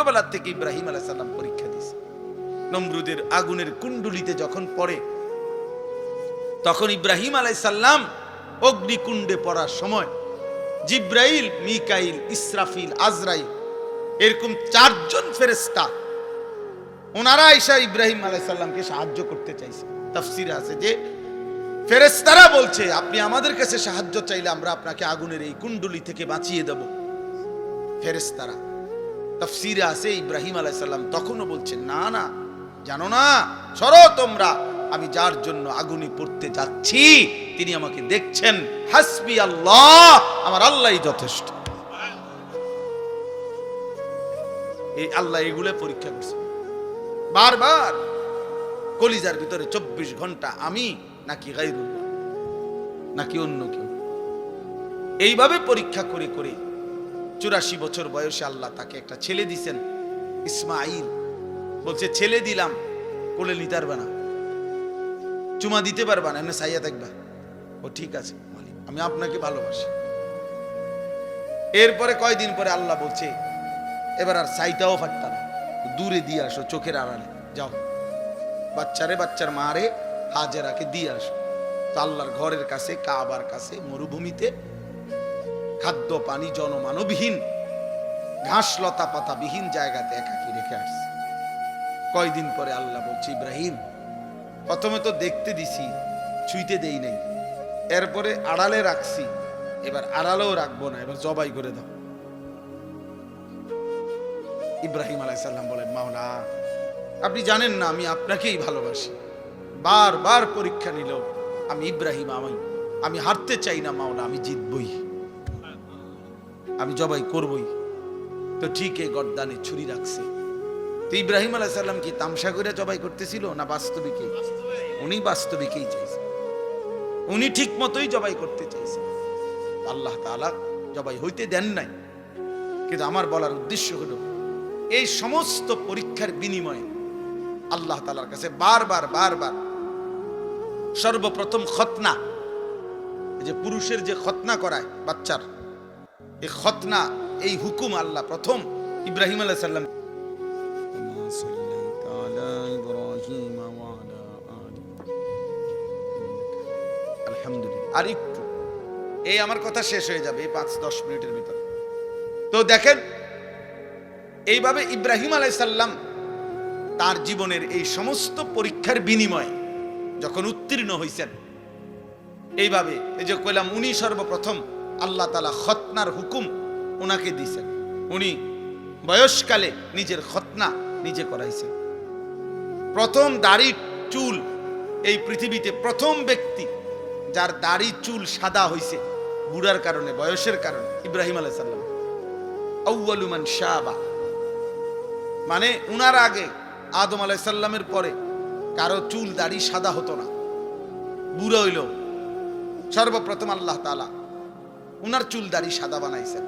ছোট্টবেলা থেকে ইব্রাহিম আলাইসাল্লাম পরীক্ষা দিয়েছে। নমরুদের আগুনের কুণ্ডুলিতে যখন পড়ে, তখন ইব্রাহিম আলাইসাল্লাম অগ্নিকুণ্ডে পড়ার সময় জিব্রাইল, মিকাইল, ইসরাফিল, আজরাইল এরকম চারজন ফেরেস্তা ওনারা ঈশা ইব্রাহিম আলাইসাল্লামকে সাহায্য করতে চাইছে। তাফসিরে আছে যে ফেরেস্তারা বলছে, আপনি আমাদের কাছে সাহায্য চাইলে আমরা আপনাকে আগুনের এই কুণ্ডলি থেকে বাঁচিয়ে দেব। ফেরেস্তারা তাফসিরে আছে ইব্রাহিম আলাইসাল্লাম তখনও বলছেন, না না, জানো না, সরো তোমরা, আমি যার জন্য আগুনে পড়তে যাচ্ছি, তিনি আমাকে দেখছেন, হাসবি আল্লাহ, আমার আল্লাহই যথেষ্ট। এই আল্লাহ এগুলো পরীক্ষা করছে। বারবার কলিজার ভিতরে চব্বিশ ঘণ্টা আমি নাকি গাইরুল্লাহ নাকি অন্য কেউ। এইভাবে পরীক্ষা করে করে চুরাশি বছর বয়সে আল্লাহ তাকে একটা ছেলে দিছেন ইসমাইল বলছে, ছেলে দিলাম, কোলে নিতে পারবে না। চুমা দিতে পারবে না, এমনি সাইয়া থাকবা। ও, ঠিক আছে আমি আপনাকে ভালোবাসি। এরপরে কয়দিন পরে আল্লাহ বলছে, এবার আর সাইটাও ফাটতা না, দূরে দিয়ে আসো, চোখের আড়ালে, যাও। বাচ্চারে বাচ্চার মারে হাজেরাকে দিয়ে আসো। তো আল্লাহর ঘরের কাছে, কাবার কাছে, মরুভূমিতে খাদ্য, পানি, জনমানবহীন ঘাস লতা পাতা বিহীন জায়গাতে একাকি রেখে আসছে। কয়দিন পরে আল্লাহ বলছে, ইব্রাহিম, প্রথমে তো দেখতে দিছি, ছুঁইতে দেই নাই। এরপরে আড়ালে রাখছি, এবার আড়ালেও রাখব না, এবার জবাই করে দাও। ইব্রাহিম আলাইসাল্লাম বলেন মাওলা, আপনি জানেন না, আমি আপনাকেই ভালোবাসি। বার বার পরীক্ষা নিল আমি ইব্রাহিম আমি আমি হারতে চাই না, মাওলা, আমি জিতবই। আমি জবাই করবই। তো ঠিক এই গর্দানে ছুরি রাখছে। তো ইব্রাহিম আলাইসাল্লাম কি তামসা করে জবাই করতেছিল না বাস্তবিকে? উনি বাস্তবিকেই চাইছে। উনি ঠিক মতোই জবাই করতে চাইছে। আল্লাহ তাআলা জবাই হইতে দেন নাই। কিন্তু আমার বলার উদ্দেশ্য হলো, এই সমস্ত পরীক্ষার বিনিময়ে আল্লাহ তালার কাছে বারবার বারবার সর্বপ্রথম খতনা যে পুরুষের যে খতনা করায় বাচ্চার এই খতনা, এই হুকুম আল্লাহ প্রথম ইব্রাহিম আলাহ সাল্লাম আর একটু, এই আমার কথা শেষ হয়ে যাবে এই পাঁচ, দশ মিনিটের ভিতরে। তো দেখেন, এইভাবে ইব্রাহিম আলাইসাল্লাম তার জীবনের এই সমস্ত পরীক্ষার বিনিময়ে যখন উত্তীর্ণ হয়েছেন এইভাবে এই যে কইলাম উনি সর্বপ্রথম আল্লাহ তালা খতনার হুকুম ওনাকে দিয়েছেন। উনি বয়সকালে নিজের খতনা নিজে করাইছেন। প্রথম দাড়ি চুল, এই পৃথিবীতে প্রথম ব্যক্তি যার দাড়ি চুল সাদা হইছে, বুড়ার কারণে, বয়সের কারণে, ইব্রাহিম আলাইসাল্লাম আউ্বালুমান শাহবা মানে উনার আগে আদম আলাইসাল্লামের পরে কারও চুল, দাড়ি সাদা হতো না। বুড়ো হইল। সর্বপ্রথম আল্লাহ তালা উনার চুল দাড়ি সাদা বানাইছেন।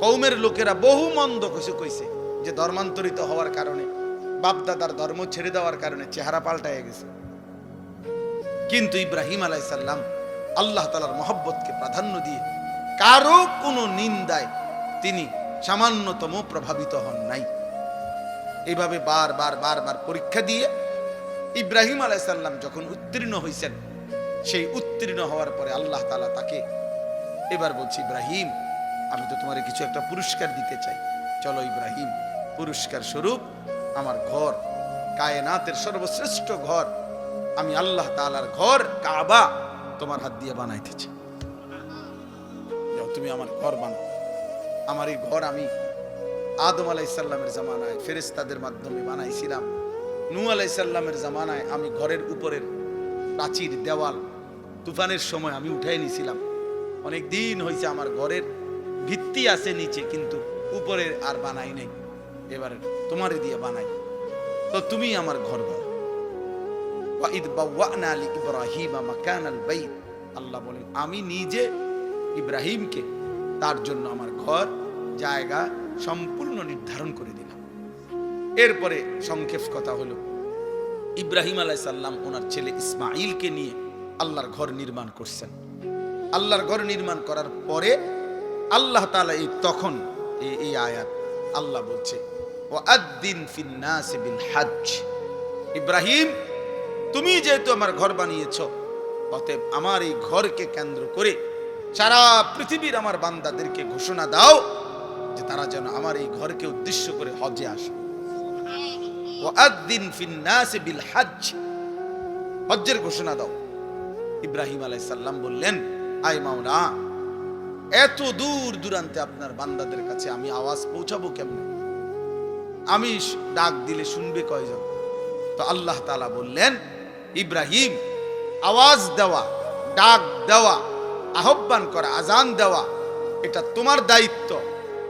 কৌমের লোকেরা বহু মন্দ কিছু কইছে যে ধর্মান্তরিত হওয়ার কারণে, বাপদাদার ধর্ম ছেড়ে দেওয়ার কারণে চেহারা পাল্টায় গেছে। কিন্তু ইব্রাহিম আলাইসাল্লাম আল্লাহ তালার মহব্বতকে প্রাধান্য দিয়ে কারও কোনো নিন্দায় তিনি সামান্যতম প্রভাবিত হন নাই। এইভাবে বারবার বারবার পরীক্ষা দিয়ে ইব্রাহিম আলাইসাল্লাম যখন উত্তীর্ণ হয়েছেন সেই উত্তীর্ণ হওয়ার পরে আল্লাহ তালা তাকে এবার বলছি, ইব্রাহিম, আমি তো তোমার কিছু একটা পুরস্কার দিতে চাই। চলো ইব্রাহিম, পুরস্কার স্বরূপ আমার ঘর, কায়নাতের সর্বশ্রেষ্ঠ ঘর। আমি আল্লাহ তালার ঘর, কাবা তোমার হাত দিয়ে বানাইতেছি। যাও, তুমি আমার ঘর বানাও। আমার এই ঘর আমি আদম আলাইসাল্লামের জামানায় ফেরেস্তাদের মাধ্যমে বানাইছিলাম। নু আলাইসাল্লামের জামানায় আমি ঘরের উপরের প্রাচীর, দেওয়াল, তুফানের সময় আমি উঠাই নিছিলাম। অনেক দিন হয়েছে আমার ঘরের ভিত্তি আছে নিচে, কিন্তু উপরে আর বানাই নাই। এবারে তোমারে দিয়ে বানাই। তো তুমি আমার ঘর বানাও। ওয়াইদ বাওয়ানা লি ইব্রাহিমা মাকানাল বাইত। আল্লাহ বলেন, আমি নিজে ইব্রাহিমকে তার জন্য আমার ঘর, জায়গা সম্পূর্ণ নির্ধারণ করে দিলাম। এরপরে সংক্ষেপ কথা হলো, ইব্রাহিম আলাই সাল্লাম ওনার ছেলে ইসমাইলকে নিয়ে আল্লাহর ঘর নির্মাণ করছেন। আল্লাহর ঘর নির্মাণ করার পরে আল্লাহ তাআলা এই তখন এই আয়াত আল্লাহ বলছে ও আদ্দিন হাজ ইব্রাহিম, তুমি যেহেতু আমার ঘর বানিয়েছ, অতএব আমার এই ঘরকে কেন্দ্র করে সারা পৃথিবীর আমার বান্দাদেরকে ঘোষণা দাও যে তারা যেন আমার এই ঘরকে উদ্দেশ্য করে হজে আসে। ও আদ্দিন হাজ হজ্জের ঘোষণা দাও। ইব্রাহিম আলাইসাল্লাম বললেন আই মাওলা এত দূর দূরান্তে আপনার বান্দাদের কাছে আমি আওয়াজ পৌঁছাবো কেমন? আমি ডাক দিলে শুনবে কয়জন? তো আল্লাহ তালা বললেন, ইব্রাহিম, আওয়াজ দেওয়া, ডাক দেওয়া, আহ্বান করা আজান দেওয়া, এটা তোমার দায়িত্ব।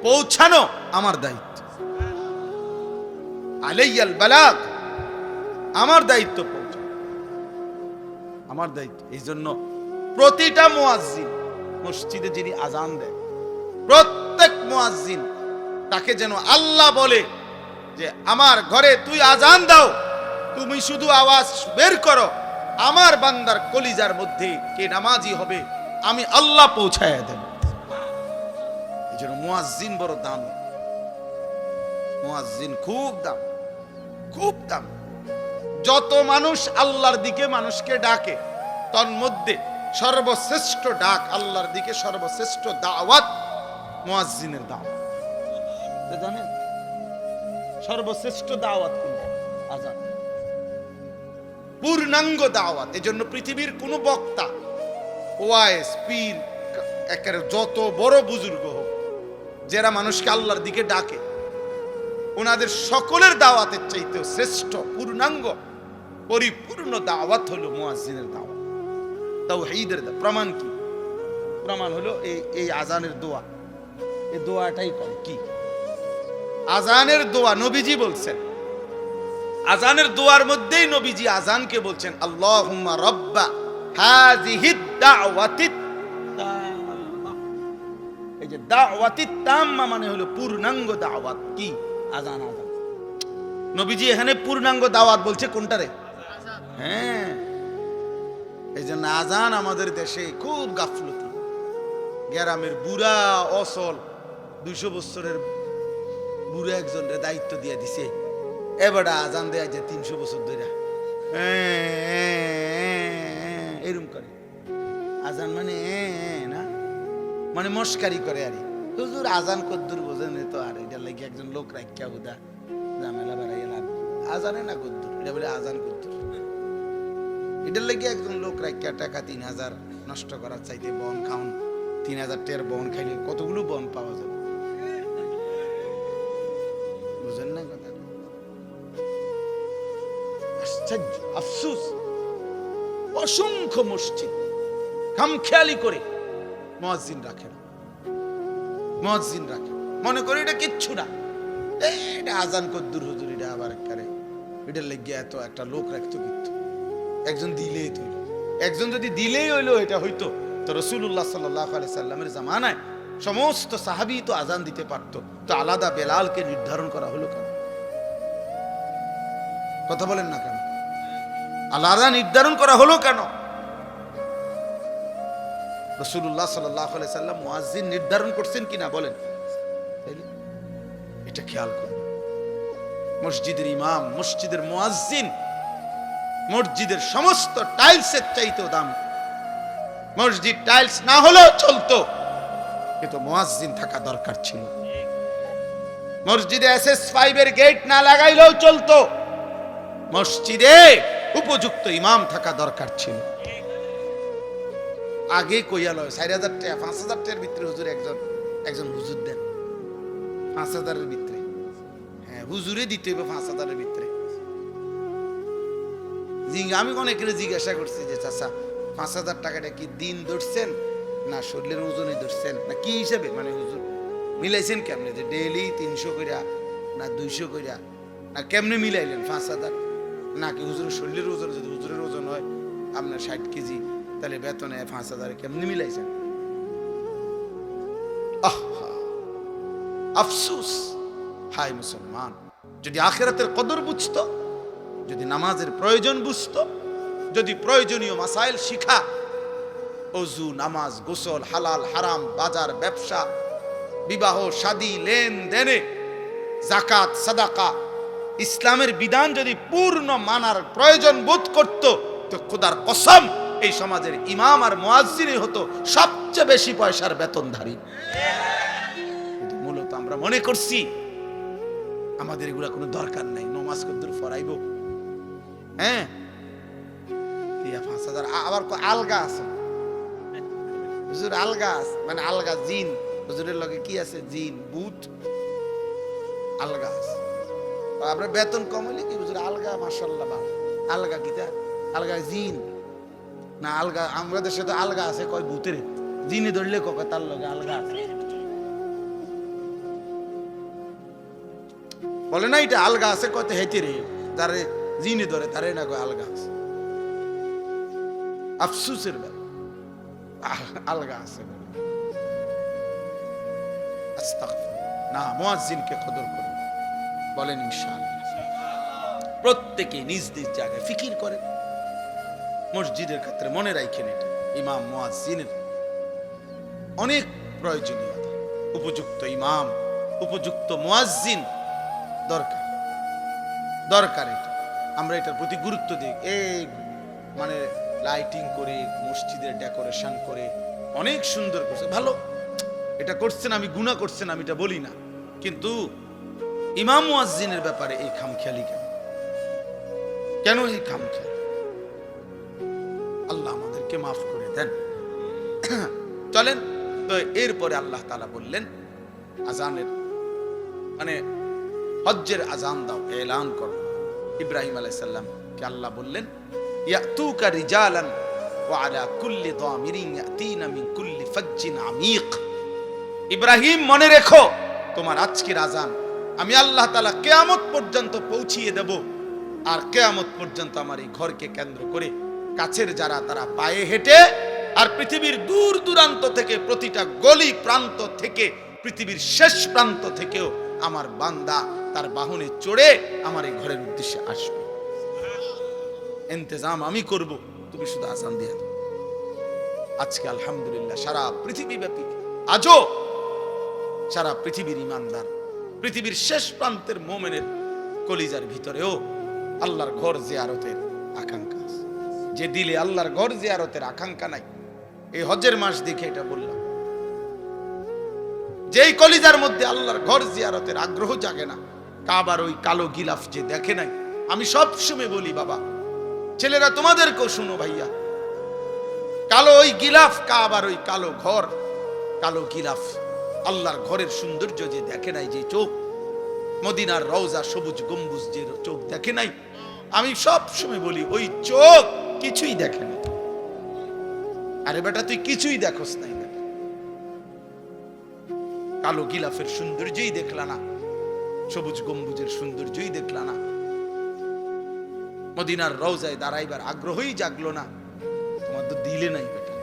পৌঁছানো আমার দায়িত্ব। আলাইয়াল বালাগ, আমার দায়িত্ব পৌঁছানো। আমার দায়িত্ব এই জন্য প্রতিটা মুয়াজ্জিন, মসজিদে যিনি আজান দেয় প্রত্যেক মুয়াজ্জিন তাকে যেন আল্লাহ বলে যে, আমার ঘরে তুই আজান দাও, তুমি শুধু আওয়াজ বের করো, আমার বান্দার কলিজার মধ্যে কে নামাজি হবে, আমি আল্লাহ পৌঁছায় দেব। এই জন্য মুয়াজ্জিন বড় দাম। মুয়াজ্জিন খুব দাম খুব দাম। যত মানুষ আল্লাহর দিকে মানুষকে ডাকে, তন্মধ্যে সর্বশ্রেষ্ঠ ডাক আল্লাহর দিকে সর্বশ্রেষ্ঠ দাওয়াত মুয়াজ্জিনের দাওয়াত। জানেন সর্বশ্রেষ্ঠ দাওয়াত কোনটা? আজান। পূর্ণাঙ্গ দাওয়াত এজন্য পৃথিবীর কোন বক্তা ওয়াইস পীর একের যত বড় বুজুর্গ হোক যারা মানুষকে আল্লাহর দিকে ডাকে ওনাদের সকলের দাওয়াতের চাইতেও শ্রেষ্ঠ পূর্ণাঙ্গ পরিপূর্ণ দাওয়াত হলো মুয়াজ্জিনের দাওয়াত। তাও ঈদের প্রমাণ কি? প্রমাণ হলো এই এই আজানের দোয়া। এই দোয়াটাই করে কি? আজানের দোয়া নবীজি বলছেন। আজানের দোয়ার মধ্যেই নবীজি আজানকে বলছেন, আল্লাহুম্মা রব্বা হাযিহি দাওয়াতি তাম্মা। এই যে তাম্মা মানে হলো পূর্ণাঙ্গ দাওয়াত। কি? আজান নবীজি পূর্ণাঙ্গ দাওয়াত বলছে কোনটারে হ্যাঁ। এই জন্য আজান আমাদের দেশে খুব গাফলতি। গ্রামের বুড়া অসল দুইশো বছরের বুড়ো একজনের দায়িত্ব দিয়ে দিছে। এবার আজান দেয়া যে তিনশো বছর ধরে এরম করে। আজান মানে না? মানে মস্কারি করে আরে। হুজুর আজান কদ্দুর বোঝেন তো আর এটা লাগে একজন লোক রাখিয়া হুদা, ঝামেলা বেড়াইয়া লাভ। আজানে না কদ্দুর, এটা বলে আজান কদ্দুর। এটার লাগে একজন লোক রাখিয়া টাকা তিন হাজার নষ্ট করার চাইতে বন খাউন তিন হাজার টের বন খাইলে কতগুলো বন পাওয়া যাবে? বুঝেন না কথা আশ্চর্য, আফসুস। অসংখ্য মসজিদ, খামখেয়ালি করে মসজিদ রাখে না। মসজিদ রাখে মনে করে এটা কিচ্ছু না। এটা আজান কদ্দুর হুজুর, এটা আবার একবারে এটার লেগে এত একটা লোক রাখতো কিন্তু। একজন দিলেই তো একজন যদি দিলেই হইল, এটা হইতো। তো রসুল্লাহ সাল্লাহ আলি সাল্লামের জামানায় সমস্ত সাহাবি তো আজান দিতে পারতো। তো আলাদা বেলালকে নির্ধারণ করা হলো কেন? কথা বলেন না কেন? আলাদা নির্ধারণ করা হলো কেন? রসুল্লাহ সাল্লাহ আলি সাল্লাম মুয়াজ্জিন নির্ধারণ করছেন কিনা বলেন। এটা খেয়াল করুন মসজিদের ইমাম, মসজিদের মুয়াজ্জিন মসজিদের সমস্ত টাইলসের চাইতেও দাম। মসজিদ টাইলস না হলেও চলতো। কিন্তু মুয়াজ্জিন থাকা দরকার ছিল। মসজিদে এস এস ফাইভের গেট না লাগাইলেও চলতো। মসজিদে উপযুক্ত ইমাম থাকা দরকার ছিল। আগে কইয়াল চার হাজার টাকা, পাঁচ হাজার টাকার ভিতরে হুজুর একজন একজন হুজুর দেন। পাঁচ হাজারের ভিতরে। হ্যাঁ হুজুরে দিতে হবে পাঁচ হাজারের ভিতরে। আমি অনেকের জিজ্ঞাসা করছি যে, চাচা, পাঁচ হাজার টাকাটা কি দিন ধরছেন? না, শরীরের ওজনে ধরছেন? না, কি হিসাবে? মানে হুজুর, মিলাইছেন কেমনে? যে ডেইলি তিনশো কইরা, না, দুইশো কইরা, না, কেমনে মিলাইলেন পাঁচ হাজার? নাকি হুজুরের শরীরের ওজন, যদি হুজুরের ওজন হয়, আপনার ষাট কেজি, তাহলে বেতনে পাঁচ হাজার কেমনে মিলাইছেন? আফসুস। হাই মুসলমান, যদি আখেরাতের কদর বুঝতো যদি নামাজের প্রয়োজন বুঝতো, যদি প্রয়োজনীয় মাসাইল শিখা, অজু, নামাজ, গোসল, হালাল, হারাম, বাজার, ব্যবসা, বিবাহ, শাদী, লেনদেনে জাকাত সাদাকা, ইসলামের বিধান যদি পূর্ণ মানার প্রয়োজন বোধ করত, তো খোদার কসম এই সমাজের ইমাম আর মুয়াজ্জিনই হতো সবচেয়ে বেশি পয়সার বেতনধারী। কিন্তু মূলত আমরা মনে করছি, আমাদের এগুলা কোনো দরকার নাই, নমাজ কদ্দুর ফরাইব। হ্যাঁ? পাঁচ হাজার আবার আলগা আছে। হুজুর আলগা আছে মানে আলগা জিন। হুজুরের লগে কি আছে? জিন ভূত আলগা আছে। আপনার বেতন কম কি হুজুর আলগা? মার্শাল্লাহ ভালো। আলগা কিতা আলগা জিন। না, আলগা, আমাদের তো আলগা আছে, কয় ভূতের জিনে ধরলে কয় তার লগে আলগা আছে। বলে না, এটা আলগা আছে কত হেঁটে রে। তারে জিনে ধরে, তারে না কয় আলগা আছে। আফসুসের আলগা আছে না, মুয়াজ্জিনকে কদর করুন। বলেন প্রত্যেকে নিজ নিজ জায়গায় ফিকির মসজিদের ক্ষেত্রে মনে রাখেন এটা। ইমাম মুয়াজ্জিনের অনেক প্রয়োজনীয়তা। উপযুক্ত ইমাম, উপযুক্ত মুয়াজ্জিন দরকার। দরকার এটা। আমরা এটার প্রতি গুরুত্ব দিই। এই মানে লাইটিং করে, মসজিদের ডেকোরেশন করে, অনেক সুন্দর করছে। ভালো, এটা করছেন আমি গুণা করছেন আমি এটা বলি না। কিন্তু ইমাম মুয়াজ্জিনের ব্যাপারে এই খামখেয়ালি কেন? কেন এই খামখেয়ালি? আল্লাহ আমাদেরকে মাফ করে দেন। চলেন, তো এরপরে আল্লাহ তালা বললেন আজানের মানে হজ্জের আজান দাও, এলান করো। ইব্রাহিম আলাইসাল্লাম কে আল্লাহ বললেন, ইয়াতুকা রিজালান ওয়া আলা কুল্লি দামিরিন ইয়াতিনা মিন কুল্লি ফাজ্জিন আমিক। ইব্রাহিম, মনে রেখো, তোমার আজকের আজান আমি আল্লাহ তাআলা কিয়ামত পর্যন্ত পৌঁছিয়ে দেব। আর কিয়ামত পর্যন্ত আমার এই ঘরকে কেন্দ্র করে কাছের যারা তারা পায়ে হেঁটে আর পৃথিবীর দূর দূরান্ত থেকে প্রতিটা গলি প্রান্ত থেকে পৃথিবীর শেষ প্রান্ত থেকেও আমার বান্দা তার বাহনে চড়ে আমার এই ঘরের উদ্দেশ্যে আসবে। ইন্তজাম আমি করব, তুমি শুধু আসান দিয়ে আজকে আলহামদুলিল্লাহ সারা পৃথিবী ব্যাপী, আজও সারা পৃথিবীর ইমানদার, পৃথিবীর শেষ প্রান্তের মোমেনের কলিজার ভিতরেও আল্লাহর ঘর জিয়ারতের আকাঙ্ক্ষা। যে দিলে আল্লাহর ঘর জিয়ারতের আকাঙ্ক্ষা নাই, এই হজের মাস দেখে এটা বললাম। যেই কলিজার মধ্যে আল্লাহর ঘর জিয়ারতের আগ্রহ জাগে না কাবার ওই কালো গিলাফ যে দেখে নাই? আমি সব সময় বলি, বাবা, ছেলেরা তোমাদেরকেও শুনো ভাইয়া। কালো ওই গিলাফ, কাবার ওই কালো ঘর, কালো গিলাফ আল্লাহর ঘরের সৌন্দর্য যে দেখে নাই যে চোখ, মদিনার রওজা সবুজ গম্বুজ যে চোখ দেখে নাই, আমি সব সময় বলি, ওই চোখ কিছুই দেখে নাই। আরে বেটা, তুই কিছুই দেখোস নাই কালো গিলাফের সৌন্দর্যই দেখলা না। সবুজ গম্বুজের সৌন্দর্যই দেখলা না। মদিনার রওজায় দাঁড়াইবার আগ্রহই জাগলো না। তোমার তো দিলে নাই বেটা।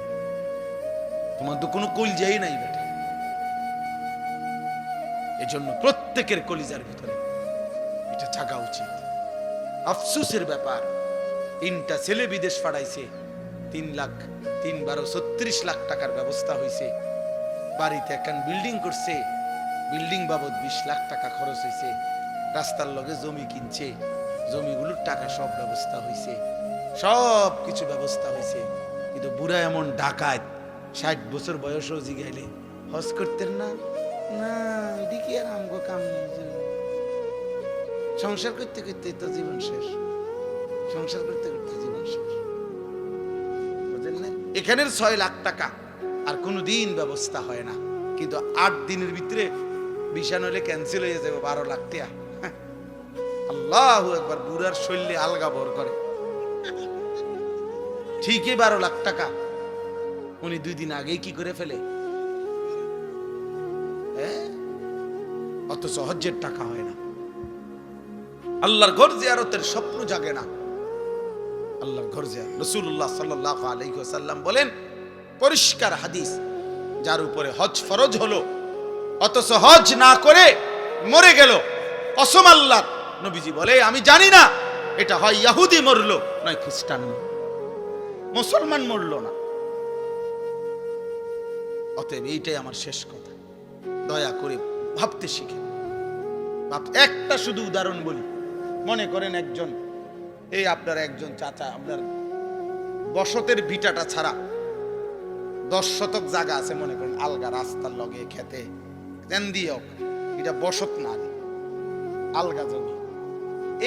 তোমার তো কোনো কলজাই নাই বেটা। এজন্য প্রত্যেকের কলিজার ভিতরে এটা জাগা উচিত। আফসুসের ব্যাপার, তিনটা ছেলে বিদেশ পাঠাইছে তিন লাখ, তিন বারো ছত্রিশ লাখ টাকার ব্যবস্থা হয়েছে বাড়িতে একখান বিল্ডিং করছে বিল্ডিং বাবদ বিশ লাখ টাকা খরচ হয়েছে রাস্তার লগে জমি কিনছে, জমিগুলোর টাকা সব ব্যবস্থা হয়েছে সব কিছু ব্যবস্থা হয়েছে কিন্তু বুড়া এমন ডাকাত, ষাট বছর বয়সও জিগাইলে হজ করতেন না? না, এদিকে আর আমগো কাম সংসার করতে করতে তো জীবন শেষ। সংসার করতে করতে জীবন শেষ? এখানের ছয় লাখ টাকা আর কোনো দিন ব্যবস্থা হয় না। কিন্তু আট দিনের ভিতরে বিছান হলে ক্যান্সেল হয়ে যাবে বারো লাখ টাকা আল্লাহ একবার বুড়ার শৈলী আলগা ভর করে। ঠিকই বারো লাখ টাকা। উনি দুই দিন আগেই কি করে ফেলে? অত সহজের টাকা হয় না। আল্লাহর ঘর জিয়ারতের স্বপ্ন জাগে না। আল্লাহর ঘর জিয়ারত রসুল্লাহ সাল্লাহ আলাইসাল্লাম বলেন, পরিষ্কার হাদিস, যার উপরে হজ ফরজ হলো অথচ হজ না করে মরে গেল। কসম আল্লাহ, নবীজি বলে, আমি জানি না, এটা হয় ইয়াহুদি মরলো, নয় খ্রিস্টান মুসলমান মরলো না। অতএব এইটাই আমার শেষ কথা। দয়া করে ভাবতে শিখে। একটা শুধু উদাহরণ বলি। মনে করেন একজন, এই আপনার একজন চাচা, আপনার বসতের ভিটাটা ছাড়া দশ শতক জায়গা আছে, মনে করেন, আলগা রাস্তার লগে, খেতে। দেন দিয়ে এটা বসত না আলগা জমি।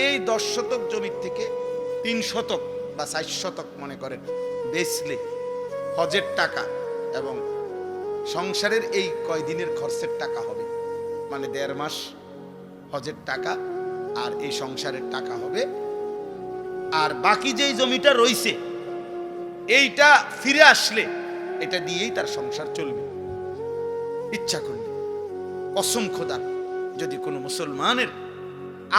এই দশ শতক জমির থেকে তিন শতক বা চার শতক মনে করেন বেচলে হজের টাকা এবং সংসারের এই কয়দিনের খরচের টাকা হবে। মানে দেড় মাস হজের টাকা আর এই সংসারের টাকা হবে। আর বাকি যেই জমিটা রইছে, এইটা ফিরে আসলে এটা দিয়েই তার সংসার চলবে। ইচ্ছা করলে কসম খোদার, যদি কোনো মুসলমানের,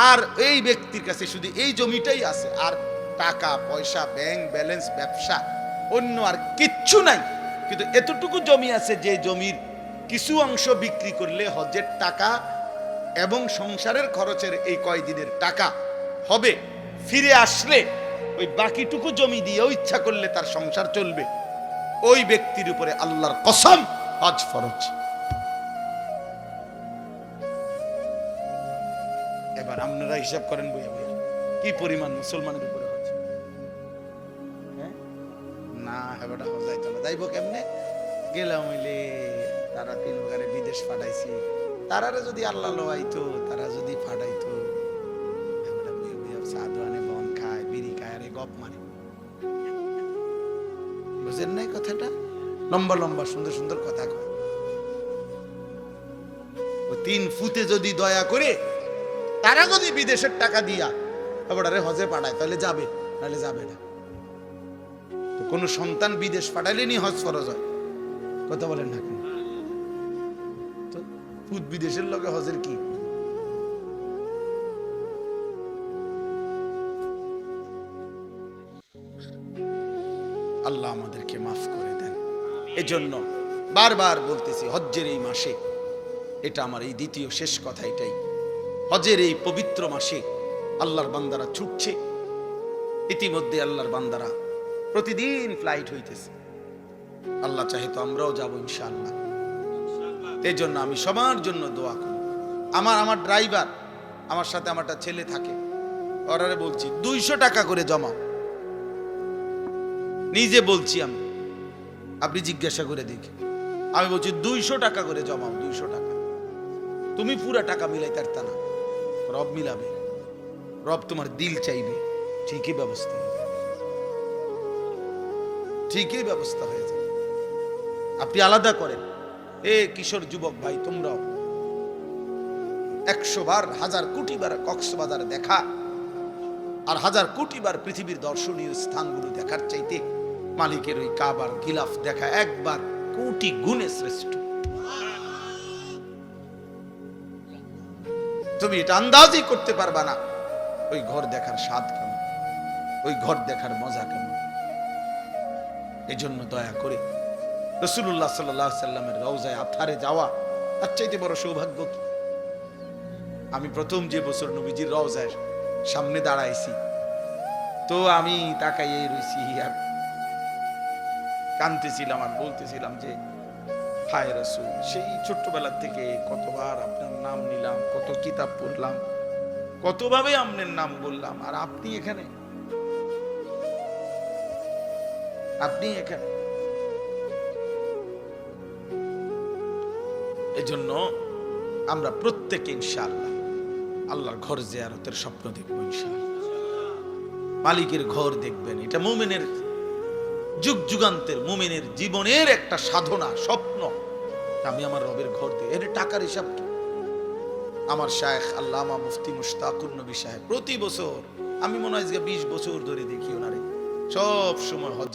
আর এই ব্যক্তির কাছে শুধু এই জমিটাই আছে, আর টাকা, পয়সা ব্যাংক ব্যালেন্স ব্যবসা, অন্য আর কিচ্ছু নাই, কিন্তু এতটুকু জমি আছে যে জমির কিছু অংশ বিক্রি করলে হজের টাকা এবং সংসারের খরচের এই কয়দিনের টাকা হবে, ফিরে আসলে ওই বাকিটুকু জমি দিয়েও ইচ্ছা করলে তার সংসার চলবে। ওই ব্যক্তির উপরে আল্লাহর কসম হজ ফরজ। এবার আপনারা হিসাব করেন বইয়া বইয়া। কি পরিমাণ মুসলমানের উপরে হজ হ্যাঁ? না হেবাটা হজ যাইতো না। যাইব কেমনে? গেলাম হইলে তারা তিন বাগারে বিদেশ পাঠাইছি। তারারে যদি আল্লাহ লোয়াইতো তারা যদি ফাটাইতো বইয়া বন খায়, বিড়ি খায়, আরে গপ মারে। বুঝেন নাই কথাটা? লম্বা লম্বা, সুন্দর সুন্দর কথা কয়। তিন ফুতে যদি দয়া করে তারা যদি বিদেশের টাকা দিয়া এবারে হজে পাঠায়, তাহলে যাবে, নাহলে যাবে না। কোনো সন্তান বিদেশ পাঠাইলে নি হজ ফরজ হয়? কথা বলেন না তো ফুত বিদেশের লগে হজের কি? আল্লাহ আমাদেরকে মাফ করে দেন। এজন্য বারবার বলতেছি, হজ্জের এই মাসে, এটা আমার এই দ্বিতীয় শেষ কথা এটাই। হজের এই পবিত্র মাসে আল্লাহর বান্দারা ছুটছে। ইতিমধ্যে আল্লাহর বান্দারা প্রতিদিন ফ্লাইট হইতেছে। আল্লাহ চাহে তো আমরাও যাব ইনশাআল্লাহ। এই জন্য আমি সবার জন্য দোয়া করি। আমার আমার ড্রাইভার আমার সাথে আমারটা ছেলে থাকে। ওরারে বলছি, দুইশো টাকা করে জমাও। নিজে বলছি আমি। আপনি জিজ্ঞাসা করে দেখি আমি বলছি, দুইশো টাকা করে জমাও, দুইশো টাকা। তুমি পুরা টাকা মিলাই তারতা না। রব মিলাবে। রব তোমার দিল চাইবে। ঠিকই ব্যবস্থা ঠিকই ব্যবস্থা হয়ে যাবে। আপনি আলাদা করেন। এ কিশোর যুবক ভাই তোমরাও একশো বার, হাজার কোটি বার কক্সবাজার দেখা আর হাজার কোটি বার পৃথিবীর দর্শনীয় স্থানগুলো দেখার চাইতে মালিকের ওই কাবার গিলাফ দেখা একবার কোটি গুণে শ্রেষ্ঠ। তুমি এটা আন্দাজই করতে পারবা না। ওই ঘর দেখার স্বাদ কেমন? ওই ঘর দেখার মজা কেমন? এই জন্য দয়া করে রসুল্লাহ সাল্লাহ সাল্লামের রওজায় আথারে যাওয়া তার চাইতে বড় সৌভাগ্য কি? আমি প্রথম যে বছর নবীজির রওজায় সামনে দাঁড়াইছি, তো আমি তাকাইয়ে রইছি আর কানতেছিলাম আর বলতেছিলাম যে হায় রসুল সেই ছোট্টবেলা থেকে কতবার আপনার নাম নিলাম, কত কিতাব পড়লাম, কতভাবে আপনার নাম বললাম, আর আপনি এখানে? আপনি এখানে? এজন্য আমরা প্রত্যেকে ইনশাআল্লাহ আল্লাহর ঘর জিয়ারতের স্বপ্ন দেখব ইনশাআল্লাহ। মালিকের ঘর দেখবেন, এটা মুমিনের যুগ যুগান্তের মুমিনের জীবনের একটা সাধনা, স্বপ্ন। আমি আমার রবের ঘর দিই এর টাকার হিসাব কি? আমার শায়েখ আল্লামা মুফতি মুশতাকুর নবী সাহেব, প্রতি বছর, আমি মনে হয় বিশ বছর ধরে দেখি ওনারে। সব সময় হজ্জে